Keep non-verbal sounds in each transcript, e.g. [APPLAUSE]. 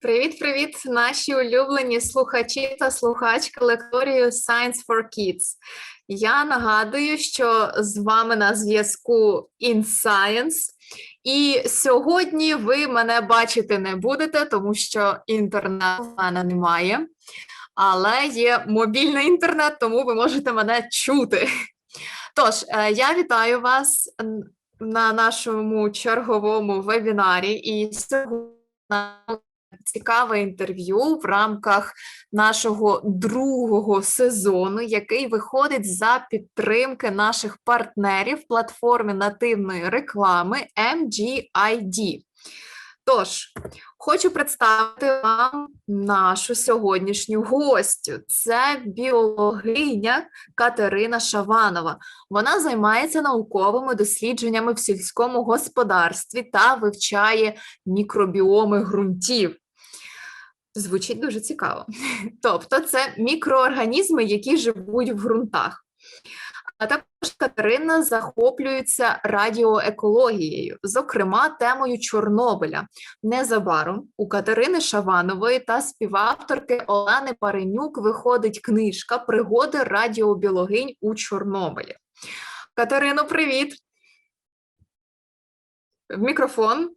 Привіт-привіт, наші улюблені слухачі та слухачки лекторію Science for Kids. Я нагадую, що з вами на зв'язку InScience. І сьогодні ви мене бачити не будете, тому що інтернету в мене немає. Але є мобільний інтернет, тому ви можете мене чути. Тож, е, я вітаю вас на нашому черговому вебінарі. І сьогодні цікаве інтерв'ю в рамках нашого другого сезону, який виходить за підтримки наших партнерів платформи нативної реклами MGID. Тож, хочу представити вам нашу сьогоднішню гостю. Це біологиня Катерина Шаванова. Вона займається науковими дослідженнями в сільському господарстві та вивчає мікробіоми ґрунтів. Звучить дуже цікаво. [LAUGHS] Тобто, це мікроорганізми, які живуть в ґрунтах. А також Катерина захоплюється радіоекологією, зокрема темою Чорнобиля. Незабаром у Катерини Шаванової та співавторки Олени Паренюк виходить книжка Пригоди радіобіологинь у Чорнобилі. Катерино, привіт! В Мікрофон.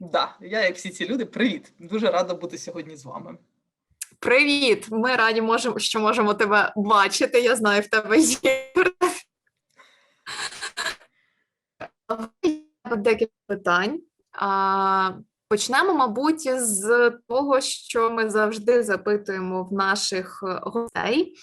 Да, я, як всі ці люди, привіт. Дуже рада бути сьогодні з вами. Привіт! Ми раді, можемо, що можемо тебе бачити. Я знаю, в тебе є інтернет. Декілька питань. Почнемо, мабуть, з того, що ми завжди запитуємо в наших е, гостей.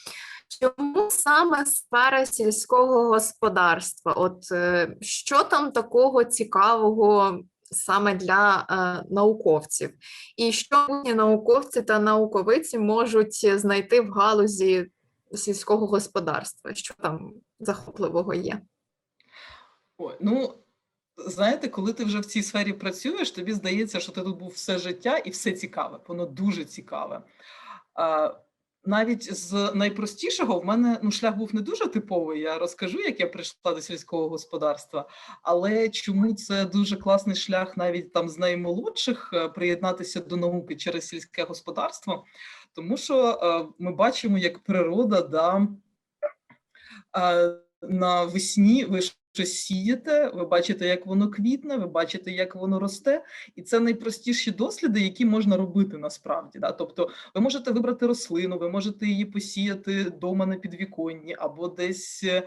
Чому саме сфера сільського господарства? От е, що там такого цікавого саме для е, науковців? І що науковці та науковиці можуть знайти в галузі сільського господарства? Що там захопливого є? Ой, ну, знаєте, коли ти вже в цій сфері працюєш, тобі здається, що ти тут був все життя і все цікаве, воно дуже цікаве. Навіть з найпростішого в мене ну, шлях був не дуже типовий. Я розкажу, як я прийшла до сільського господарства, але чому це дуже класний шлях навіть там з наймолодших е, приєднатися до науки через сільське господарство, тому що е, ми бачимо, як природа да, е, навесні ви щось сієте, ви бачите, як воно квітне, ви бачите, як воно росте, і це найпростіші досліди, які можна робити насправді. Да? Тобто, ви можете вибрати рослину, ви можете її посіяти вдома на підвіконні або десь е,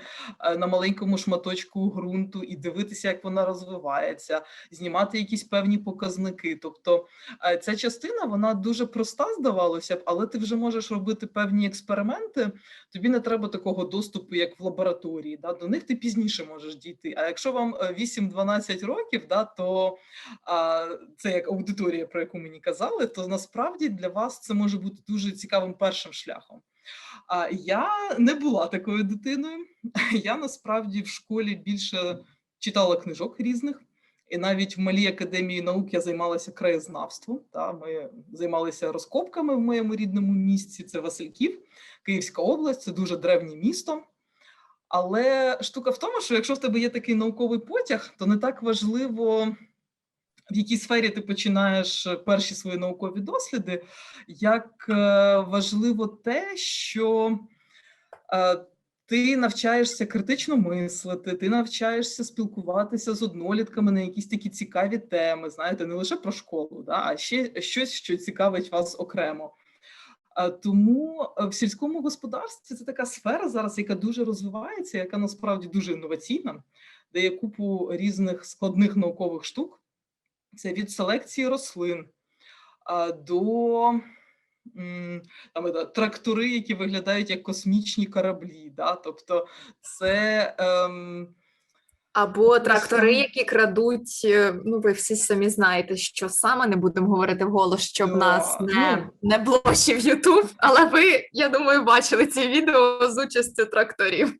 на маленькому шматочку ґрунту і дивитися, як вона розвивається, знімати якісь певні показники. Тобто, е, ця частина вона дуже проста, здавалося б, але ти вже можеш робити певні експерименти. Тобі не треба такого доступу, як в лабораторії. Да? До них ти пізніше можеш дійти. А якщо вам е, 8-12 років, да, то а, це як аудиторія, про яку мені казали, то насправді для вас це може бути дуже цікавим першим шляхом. А я не була такою дитиною. Я насправді в школі більше читала книжок різних. І навіть в малій академії наук я займалася краєзнавством. Та ми займалися розкопками в моєму рідному місці. Це Васильків, Київська область, це дуже древнє місто. Але штука в тому, що якщо в тебе є такий науковий потяг, то не так важливо, в якій сфері ти починаєш перші свої наукові досліди, як е, важливо те, що е, ти навчаєшся критично мислити, ти навчаєшся спілкуватися з однолітками на якісь такі цікаві теми, знаєте, не лише про школу, да, а ще щось, що цікавить вас окремо. А, Тому е, в сільському господарстві це така сфера зараз, яка дуже розвивається, яка насправді дуже інноваційна, де є купу різних складних наукових штук. Це від селекції рослин до м, там, е, трактори, які виглядають як космічні кораблі. Да? Тобто це. Ем, Або трактори, які крадуть, е, ну ви всі самі знаєте, що саме не будемо говорити вголос, щоб Да, нас не, ну. не блочив Ютуб. Але ви, я думаю, бачили ці відео з участю тракторів.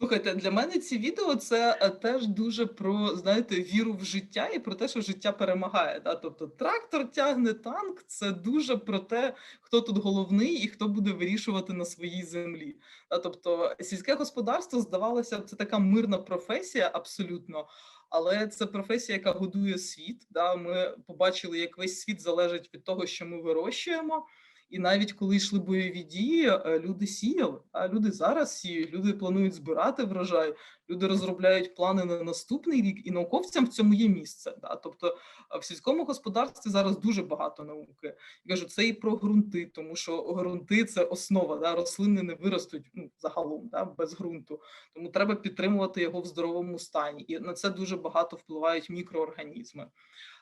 Слухайте, для мене ці відео це е, теж дуже про знаєте віру в життя і про те, що життя перемагає. Да? Тобто трактор тягне танк. Це дуже про те, хто тут головний і хто буде вирішувати на своїй землі. Да? Тобто, сільське господарство здавалося, це така мирна професія, абсолютно. але це професія, яка годує світ. Да? Ми побачили, як весь світ залежить від того, що ми вирощуємо. І навіть коли йшли бойові дії, е, люди сіяли, а люди зараз сіють, люди планують збирати врожай, люди розробляють плани на наступний рік, і науковцям в цьому є місце. Да? Тобто е, в сільському господарстві зараз дуже багато науки. Я кажу, це і про ґрунти, тому що ґрунти це основа. Да? Рослини не виростуть ну, загалом да? без ґрунту. Тому треба підтримувати його в здоровому стані. І на це дуже багато впливають мікроорганізми.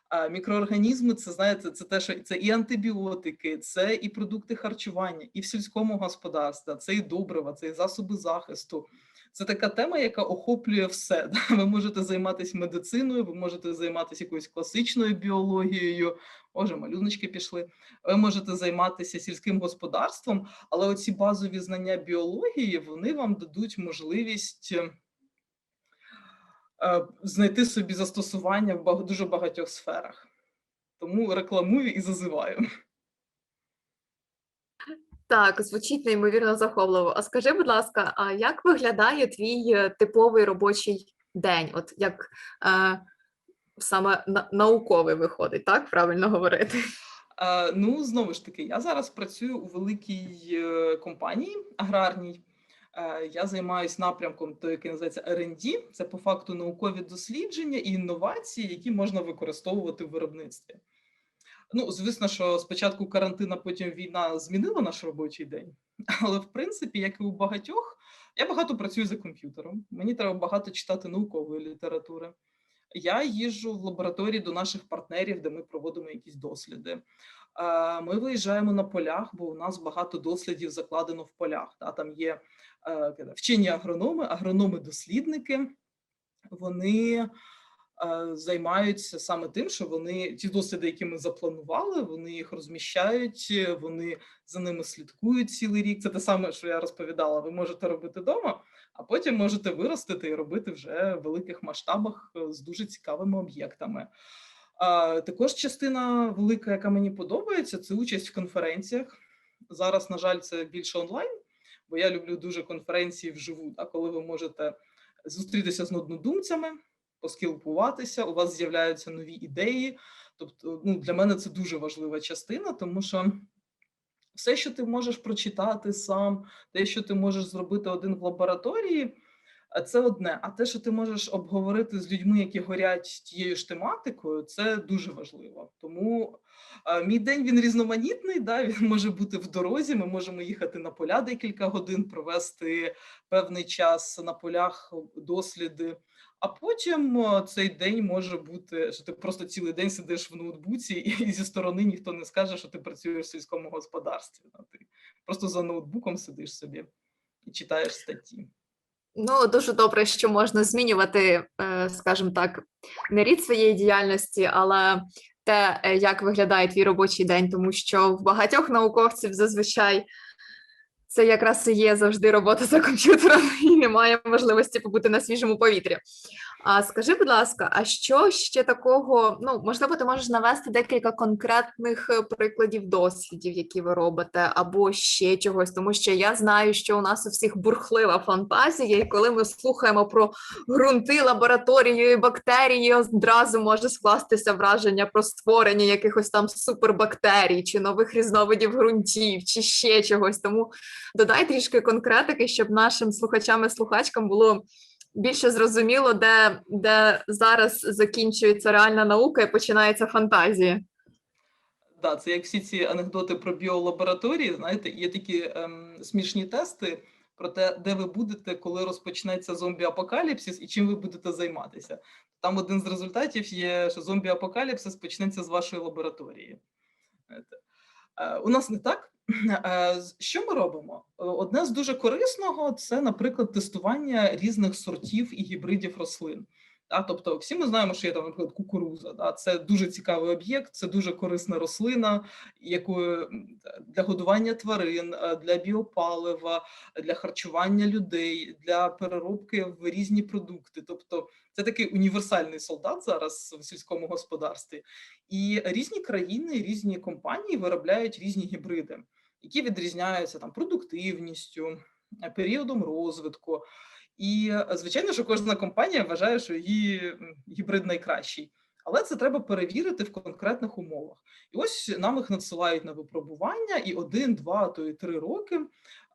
А мікроорганізми це знаєте, це те, що це і антибіотики, це і продукти харчування, і в сільському господарстві, це і добрива, це і засоби захисту. Це така тема, яка охоплює все. [LAUGHS] Ви можете займатися медициною, ви можете займатися якоюсь класичною біологією. Боже, малюночки пішли. Ви можете займатися сільським господарством, але оці базові знання біології вони вам дадуть можливість. Е, знайти собі застосування в дуже багатьох сферах. Тому рекламую і зазиваю. Так, звучить неймовірно захопливо. А скажи, будь ласка, а як виглядає твій е, типовий робочий день? От як е, саме на- науковий виходить, так правильно говорити? Е, Ну, знову ж таки, я зараз працюю у великій е, компанії аграрній. Е, Я займаюся напрямком, той, який називається R&D. Це по факту наукові дослідження і інновації, які можна використовувати в виробництві. Ну, звісно, що спочатку а потім війна змінила наш робочий день. [LAUGHS] Але в принципі, як і у багатьох, я багато працюю за комп'ютером. Мені треба багато читати наукової літератури. Я їжджу в лабораторії до наших партнерів, де ми проводимо якісь досліди. Е, Ми виїжджаємо на полях, бо у нас багато дослідів закладено в полях. Та, Там є е, вчені агрономи, агрономи-дослідники. Вони е, займаються саме тим, що вони ті досліди, які ми запланували, вони їх розміщають, вони за ними слідкують цілий рік. Це те саме, що я розповідала. Ви можете робити вдома, а потім можете виростити і робити вже в великих масштабах з дуже цікавими об'єктами. Також частина велика, яка мені подобається, це участь в конференціях. Зараз, на жаль, це більше онлайн, бо я люблю дуже конференції вживу, да, коли ви можете зустрітися з однодумцями, поспілкуватися, у вас з'являються нові ідеї. Тобто, ну, для мене це дуже важлива частина, тому що все, що ти можеш прочитати сам, те, що ти можеш зробити один в лабораторії, це одне. А те, що ти можеш обговорити з людьми, які горять тією ж тематикою, це дуже важливо. Тому е, мій день він різноманітний. Да? Він може бути в дорозі. Ми можемо їхати на поля декілька годин, провести певний час на полях досліди. А потім е, цей день може бути, що ти просто цілий день сидиш в ноутбуці, і, зі сторони ніхто не скаже, що ти працюєш в сільському господарстві. Да? Ти просто за ноутбуком сидиш собі і читаєш статті. Ну, дуже добре, що можна змінювати, е, скажімо так, не рід своєї діяльності, але те, е, як виглядає твій робочий день, тому що в багатьох науковців зазвичай це якраз і є завжди робота за комп'ютером [LAUGHS] і немає можливості побути на свіжому повітрі. А скажи, будь ласка, а що ще такого? Ну, можливо, ти можеш навести декілька конкретних е, прикладів дослідів, які ви робите, або ще чогось, тому що я знаю, що у нас у всіх бурхлива фантазія, і коли ми слухаємо про ґрунти, лабораторію, і бактерії, одразу може скластися враження про створення якихось там супербактерій, чи нових різновидів ґрунтів, чи ще чогось. Тому додай трішки конкретики, щоб нашим слухачам і слухачкам було більше зрозуміло, де, де зараз закінчується реальна наука і починається фантазія. Да, це як всі ці анекдоти про біолабораторії. Знаєте, є такі ем, смішні тести про те, де ви будете, коли розпочнеться зомбі-апокаліпсис і чим ви будете займатися. Там один з результатів є, що зомбі-апокаліпсис почнеться з вашої лабораторії. Е, У нас не так. [LAUGHS] Е, Що ми робимо? Е, Одне з дуже корисного це, наприклад, тестування різних сортів і гібридів рослин. Да, тобто, всі ми знаємо, що є там, наприклад, кукуруза. Да, це дуже цікавий об'єкт, це дуже корисна рослина, якою для годування тварин, е, для біопалива, для харчування людей, для переробки в різні продукти. Тобто, це такий універсальний солдат зараз в сільському господарстві. І різні країни, різні компанії виробляють різні гібриди, які відрізняються там продуктивністю, е, періодом розвитку. І е, звичайно, що кожна компанія вважає, що її гібрид найкращий. Але це треба перевірити в конкретних умовах. І ось нам їх надсилають на випробування, і один, два, то і три роки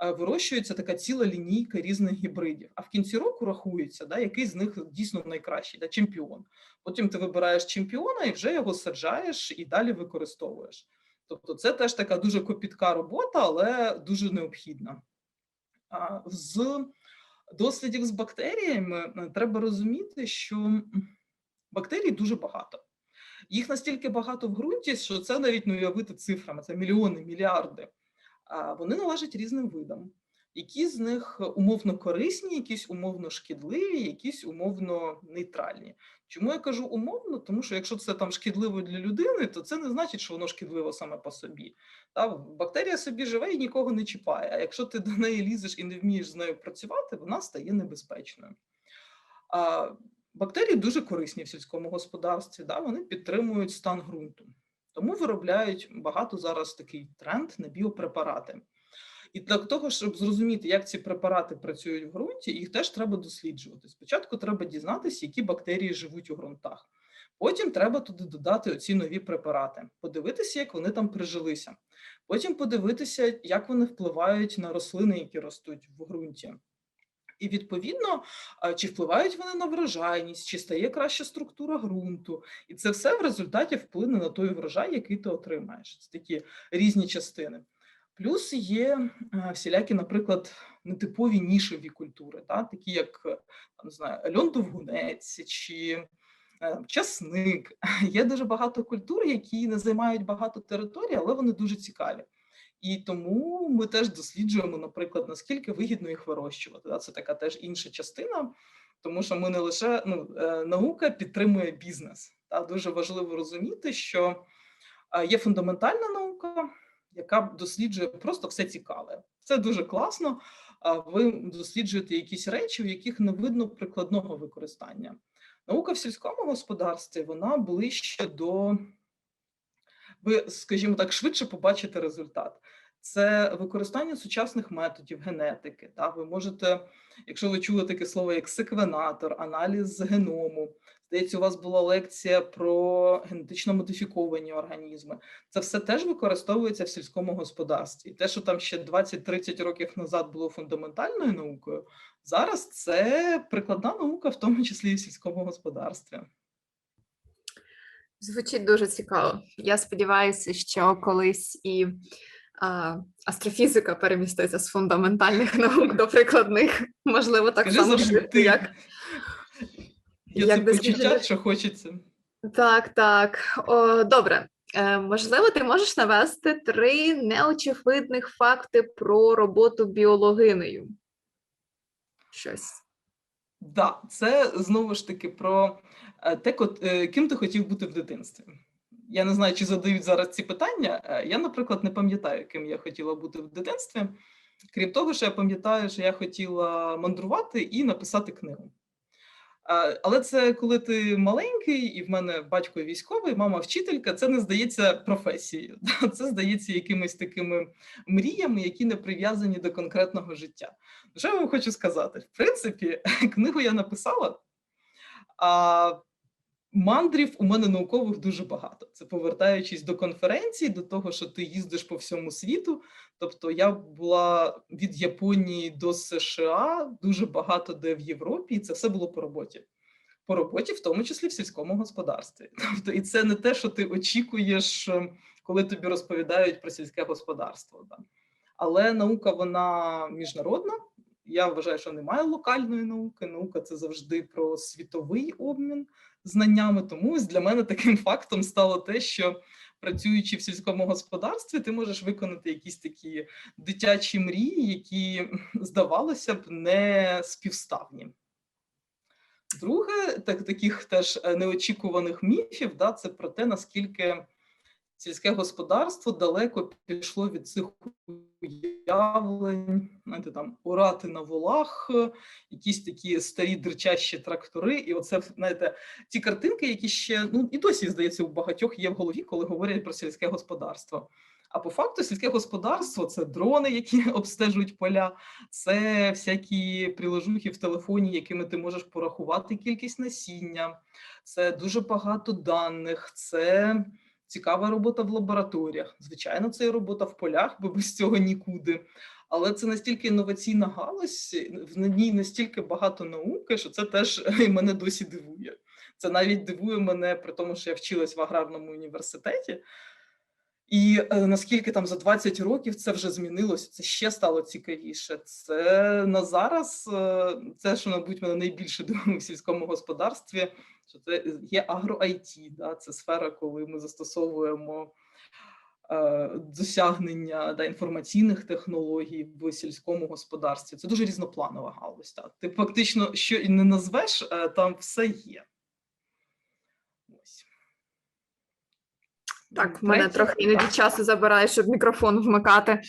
е, вирощується така ціла лінійка різних гібридів. А в кінці року рахується, да, який з них дійсно найкращий, да, чемпіон. Потім ти вибираєш чемпіона і вже його саджаєш і далі використовуєш. Тобто, це теж така дуже копітка робота, але дуже необхідна. З дослідів з бактеріями е, треба розуміти, що бактерій дуже багато. Їх настільки багато в ґрунті, що це навіть не уявити цифрами, це мільйони, мільярди. Вони належать різним видам. Які з них умовно корисні, якісь умовно шкідливі, якісь умовно нейтральні. Чому я кажу умовно? Тому що якщо це там шкідливо для людини, то це не значить, що воно шкідливо саме по собі. Та бактерія собі живе і нікого не чіпає. А якщо ти [LAUGHS] до неї лізеш і не вмієш з нею працювати, вона стає небезпечною. А бактерії дуже корисні в сільському господарстві. Да? Вони підтримують стан ґрунту. Тому виробляють багато зараз такий тренд на біопрепарати. І для того, щоб зрозуміти, як ці препарати працюють в ґрунті, їх теж треба досліджувати. Спочатку треба дізнатися, які бактерії живуть у ґрунтах. Потім треба туди додати оці нові препарати, подивитися, як вони там прижилися. Потім подивитися, як вони впливають на рослини, які ростуть в ґрунті. І відповідно, чи впливають вони на врожайність, чи стає краща структура ґрунту. І це все в результаті вплине на той врожай, який ти отримаєш. Це такі різні частини. Плюс є е, всілякі, наприклад, нетипові нішеві культури, та, такі як е, там, не знаю, льон довгунець чи е, часник. Є дуже багато культур, які не займають багато територій, але вони дуже цікаві. І тому ми теж досліджуємо, наприклад, наскільки вигідно їх вирощувати. Це така теж інша частина, тому що ми не лише ну, наука підтримує бізнес. Та дуже важливо розуміти, що є фундаментальна наука, яка досліджує просто все цікаве. Це дуже класно. Ви досліджуєте якісь речі, в яких не видно прикладного використання. Наука в сільському господарстві вона ближче до ви, скажімо так, швидше побачите результат. Це використання сучасних методів генетики. Та ви можете, якщо ви чули таке слово як секвенатор, аналіз геному. Здається, у вас була лекція про генетично модифіковані організми. Це все теж використовується в сільському господарстві. Те, що там ще 20-30 років назад було фундаментальною наукою, зараз це прикладна наука, в тому числі і в сільському господарстві. Звучить дуже цікаво. Я сподіваюся, що колись і астрофізика переміститься з фундаментальних [LAUGHS] наук до прикладних. Можливо, так Скажи само швидко, як. Є як це почуття, що хочеться. Так, так. О, добре. Е, можливо, ти можеш навести три неочевидних факти про роботу біологинею. Щось. Да, це знову ж таки про е, те, е, ким ти хотів бути в дитинстві. Я не знаю, чи задають зараз ці питання. Е, Я, наприклад, не пам'ятаю, ким я хотіла бути в дитинстві. Крім того, що я пам'ятаю, що я хотіла мандрувати і написати книгу. Е, Але це коли ти маленький, і в мене батько військовий, мама вчителька, це не здається професією. [LAUGHS] Це здається якимись такими мріями, які не прив'язані до конкретного життя. Що я вам хочу сказати? В принципі, [LAUGHS] книгу я написала, мандрів у мене наукових дуже багато. Це повертаючись до конференцій, до того, що ти їздиш по всьому світу. Тобто я була від Японії до США дуже багато де в Європі, і це все було по роботі. По роботі, в тому числі в сільському господарстві. [LAUGHS] Тобто, і це не те, що ти очікуєш, е, коли тобі розповідають про сільське господарство. Але наука вона міжнародна. Я вважаю, що немає локальної науки. Наука це завжди про світовий обмін знаннями. Тому для мене таким [LAUGHS] фактом стало те, що працюючи в сільському господарстві, ти можеш виконати якісь такі дитячі мрії, які [LAUGHS] здавалося б не співставні. Друге, так, таких теж е, неочікуваних міфів, да, це про те, наскільки сільське господарство далеко пішло від цих уявлень, знаєте, там орати на волах, е, якісь такі старі дричащі трактори. І оце, знаєте, ті картинки, які ще ну і досі, здається, у багатьох є в голові, коли говорять про сільське господарство. А по факту сільське господарство це дрони, які [LAUGHS] обстежують поля, це всякі приложухи в телефоні, якими ти можеш порахувати кількість насіння, це дуже багато даних, це цікава робота в лабораторіях. Звичайно, це і робота в полях, бо без цього нікуди. Але це настільки інноваційна галузь, в ній настільки багато науки, що це теж [LAUGHS] і мене досі дивує. Це навіть дивує мене, при тому, що я вчилась в аграрному університеті. І е, наскільки там за 20 років це вже змінилося, це ще стало цікавіше. Це на зараз е, це, що, мабуть, мене найбільше [LAUGHS] дивує в сільському господарстві, що це є агро-IT, да, це сфера, коли ми застосовуємо е, досягнення да, інформаційних технологій в сільському господарстві. Це дуже різнопланова галузь. Так. Ти фактично, що і не назвеш, е, там все є. Ось. Так, в мене трохи іноді часу забирає, щоб мікрофон вмикати.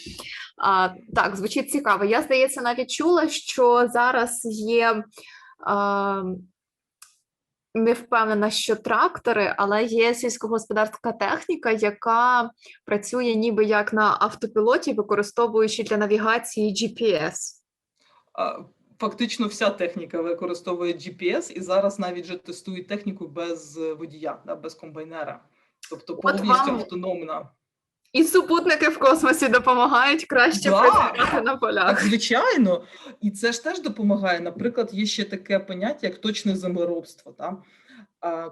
А, так, звучить цікаво. Я, здається, навіть чула, що зараз є. А, не впевнена, що трактори, але є сільськогосподарська техніка, яка працює ніби як на автопілоті, використовуючи для навігації GPS. А, Фактично вся техніка використовує GPS, і зараз навіть вже тестують техніку без е, водія, без комбайнера. Тобто повністю вам- автономна. І супутники в космосі допомагають краще Да. працювати на Так, звичайно, і це ж теж допомагає. Наприклад, є ще таке поняття, як точне землеробство. Та?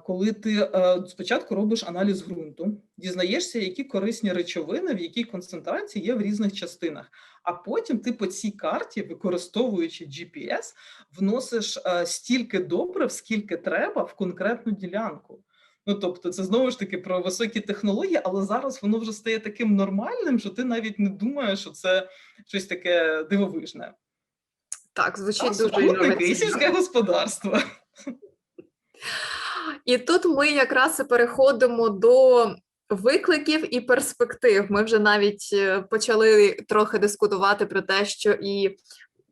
Коли ти е, спочатку робиш аналіз ґрунту, дізнаєшся, які корисні речовини, в якій концентрації є в різних частинах. А потім ти по цій карті, використовуючи GPS, вносиш е, стільки добрив, скільки треба в конкретну ділянку. Ну, тобто, це знову ж таки про високі технології, але зараз воно вже стає таким нормальним, що ти навіть не думаєш, що це щось таке дивовижне. Так, звучить А дуже інноваційно. сільське господарство. І тут ми якраз і переходимо до викликів і перспектив. Ми вже навіть е, почали трохи дискутувати про те, що і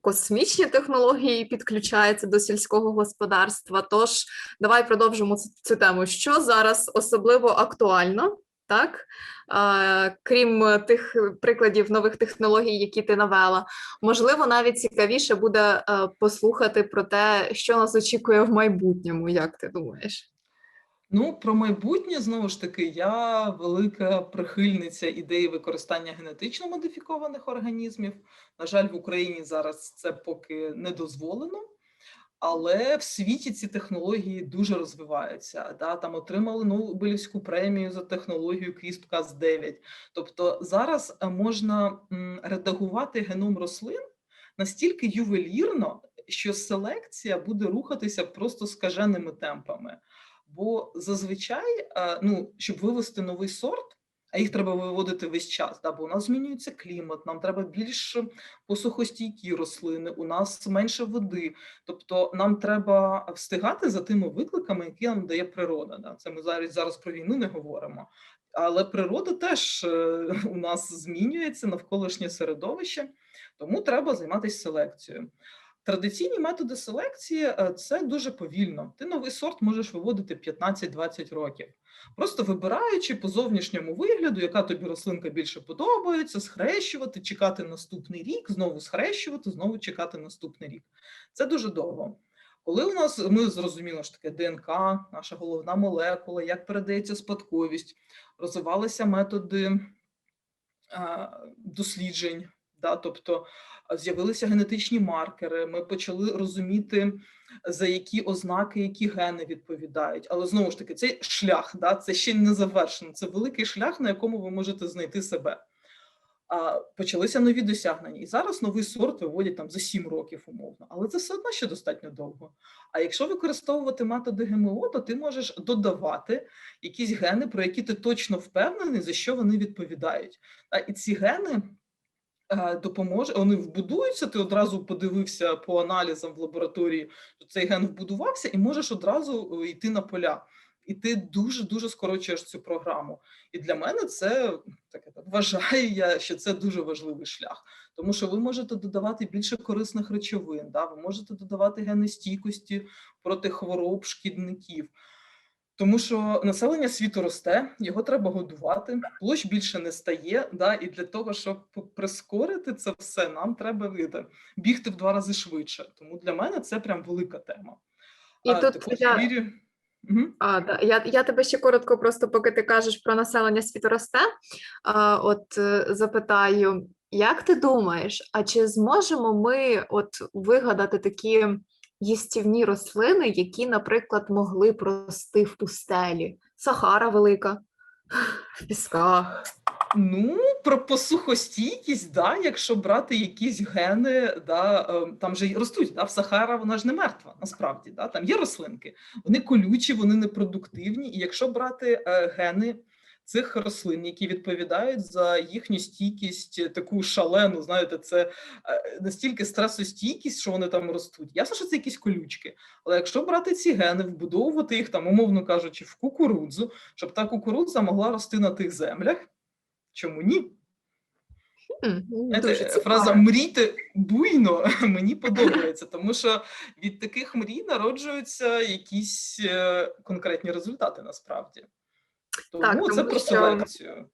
космічні технології підключаються до сільського господарства. Тож давай продовжимо цю, тему. Що зараз особливо актуально? Так, е, крім тих прикладів нових технологій, які ти навела, можливо, навіть цікавіше буде е, послухати про те, що нас очікує в майбутньому. Як ти думаєш? Ну, про майбутнє знову ж таки, я велика прихильниця ідеї використання генетично модифікованих організмів. На жаль, в Україні зараз це поки не дозволено. Але в світі ці технології дуже розвиваються. Да? Там отримали Нобелівську премію за технологію CRISPR-Cas9. Тобто зараз е, можна редагувати геном рослин настільки ювелірно, що селекція буде рухатися просто скаженими темпами. Бо зазвичай, е, ну, щоб вивести новий сорт, а їх треба виводити весь час, да, бо у нас змінюється клімат, нам треба більш посухостійкі рослини, у нас менше води. Тобто нам треба встигати за тими викликами, які нам дає природа. Да. Це ми зараз зараз про війну не говоримо. Але природа теж е, у нас змінюється навколишнє середовище, тому треба займатися селекцією. Традиційні методи селекції е, це дуже повільно. Ти новий сорт можеш виводити 15-20 років, просто вибираючи по зовнішньому вигляду, яка тобі рослинка більше подобається, схрещувати, чекати наступний рік, знову схрещувати, знову чекати наступний рік. Це дуже довго. Коли у нас ми зрозуміли, що таке ДНК, наша головна молекула, як передається спадковість, розвивалися методи е, досліджень, да, тобто з'явилися генетичні маркери. Ми почали розуміти, за які ознаки, які гени відповідають. Але знову ж таки, цей шлях, да, це ще не завершено. Це великий шлях, на якому ви можете знайти себе. А, почалися нові досягнення. І зараз новий сорт виводять там за 7 років умовно, але це все одно ще достатньо довго. А якщо використовувати методи ГМО, то ти можеш додавати якісь гени, про які ти точно впевнений, за що вони відповідають. А, і ці гени допоможе, вони вбудуються. Ти одразу подивився по аналізам в лабораторії, що цей ген вбудувався, і можеш одразу е, йти на поля. І ти дуже дуже скорочуєш цю програму. І для мене це таке вважаю я, що це дуже важливий шлях, тому що ви можете додавати більше корисних речовин, да? ви можете додавати гени стійкості проти хвороб, шкідників. Тому що населення світу росте, його треба годувати, площ більше не стає. Да, і для того, щоб прискорити це все, нам треба вида, бігти в два рази швидше. Тому для мене це прям велика тема. І А, тут я- вірю. Мгм. А, да. я, я тебе ще коротко, просто поки ти кажеш про населення світу росте, а, от е, запитаю, як ти думаєш, а чи зможемо ми от вигадати такі їстівні рослини, які, наприклад, могли б рости в пустелі? Сахара велика, [LAUGHS] в пісках. Ну, про посухостійкість, да, якщо брати якісь гени, да, е, там же й ростуть, да, в Сахара вона ж не мертва, насправді, да, там є рослинки, вони колючі, вони непродуктивні, і якщо брати е, гени цих рослин, які відповідають за їхню стійкість, е, таку шалену, знаєте, це е, настільки стресостійкість, що вони там ростуть. Ясно, що це якісь колючки, але якщо брати ці гени, вбудовувати їх там, умовно кажучи, в кукурудзу, щоб та кукурудза могла рости на тих землях. Чому ні? Знаєте, фраза мрійте буйно [LAUGHS] мені подобається, тому що від таких мрій народжуються якісь е, конкретні результати насправді. Тому Так, це тому про що- селекцію.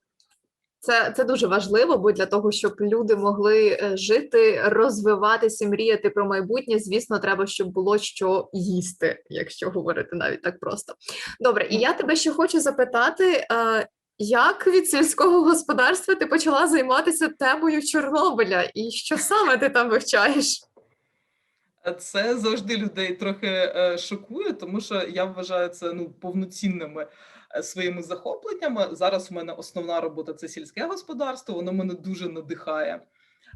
Це, це дуже важливо, бо для того, щоб люди могли е, жити, розвиватися, мріяти про майбутнє, звісно, треба, щоб було що їсти, якщо говорити навіть так просто. Добре, і я тебе ще хочу запитати, е, як від сільського господарства ти почала займатися темою Чорнобиля, і що саме ти там вивчаєш? Це завжди людей трохи е, шокує, тому що я вважаю це ну повноцінними е, своїми захопленнями. Зараз в мене основна робота це сільське господарство, воно мене дуже надихає.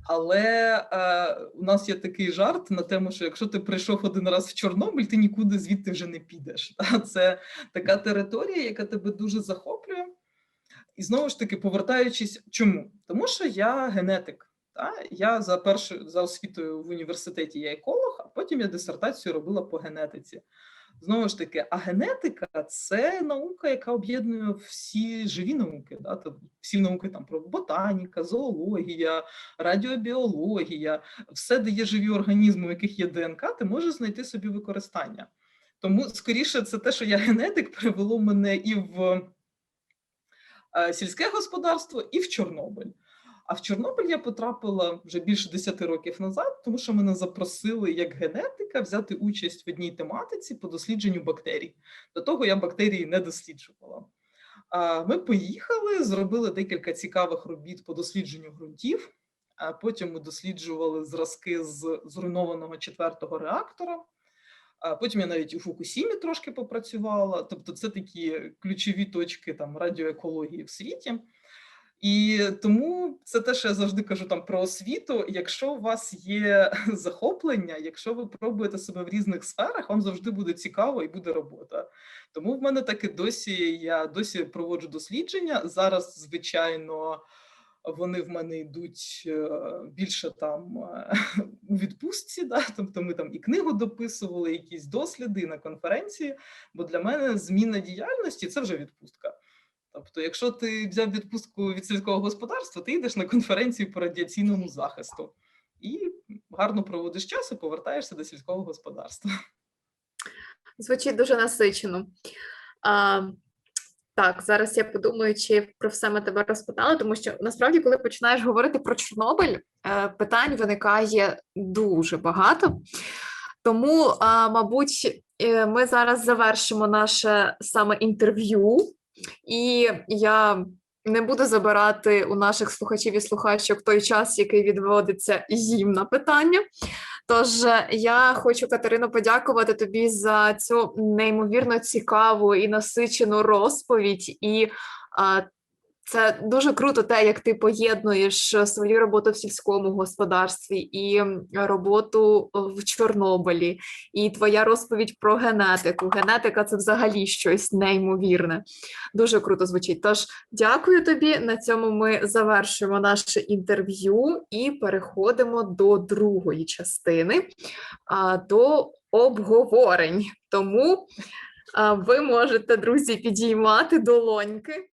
Але е, у нас є такий жарт на тему, що якщо ти прийшов один раз в Чорнобиль, ти нікуди звідти вже не підеш. [LAUGHS] Це така територія, яка тебе дуже захоплює. І знову ж таки, повертаючись, чому? Тому що я генетик. Та? Я за першою за освітою в університеті я еколог, а потім я дисертацію робила по генетиці. Знову ж таки, а генетика це наука, яка об'єднує всі живі науки. Да? Всі науки там про ботаніка, зоологія, радіобіологія, все, де є живі організми, у яких є ДНК, ти можеш знайти собі використання. Тому, скоріше, це те, що я генетик, привело мене і в е, сільське господарство, і в Чорнобиль. А в Чорнобиль я потрапила вже більше 10 років назад, тому що мене запросили як генетика взяти участь в одній тематиці по дослідженню бактерій. До того я бактерії не досліджувала. Ми поїхали, зробили декілька цікавих робіт по дослідженню ґрунтів. Потім ми досліджували зразки з зруйнованого четвертого реактора. Потім я навіть у Фукусімі трошки попрацювала. Тобто, це такі ключові точки там радіоекології в світі. І тому це те, що я завжди кажу там про освіту. Якщо у вас є [LAUGHS] захоплення, якщо ви пробуєте себе в різних сферах, вам завжди буде цікаво і буде робота. Тому в мене так і досі я досі проводжу дослідження. Зараз, звичайно, вони в мене йдуть е, більше там е, [LAUGHS] у відпустці. Да? [LAUGHS] Тобто ми там і книгу дописували, якісь досліди на конференції. Бо для мене зміна діяльності це вже відпустка. Тобто, якщо ти взяв відпустку від сільського господарства, ти йдеш на конференцію по радіаційному захисту і гарно проводиш час і повертаєшся до сільського господарства. Звучить дуже насичено. А, так, зараз я подумаю, чи про все ми тебе розпитали, тому що насправді, коли починаєш говорити про Чорнобиль, е, питань виникає дуже багато. Тому, мабуть, е, ми зараз завершимо наше саме інтерв'ю, і я не буду забирати у наших слухачів і слухачок той час, який відводиться їм на питання. Тож е, я хочу, Катерино, подякувати тобі за цю неймовірно цікаву і насичену розповідь. І а, це дуже круто, те, як ти поєднуєш свою роботу в сільському господарстві і роботу в Чорнобилі, і твоя розповідь про генетику. Генетика це взагалі щось неймовірне. Дуже круто звучить. Тож дякую тобі. На цьому ми завершуємо наше інтерв'ю і переходимо до другої частини, до обговорень. Тому ви можете, друзі, підіймати долоньки.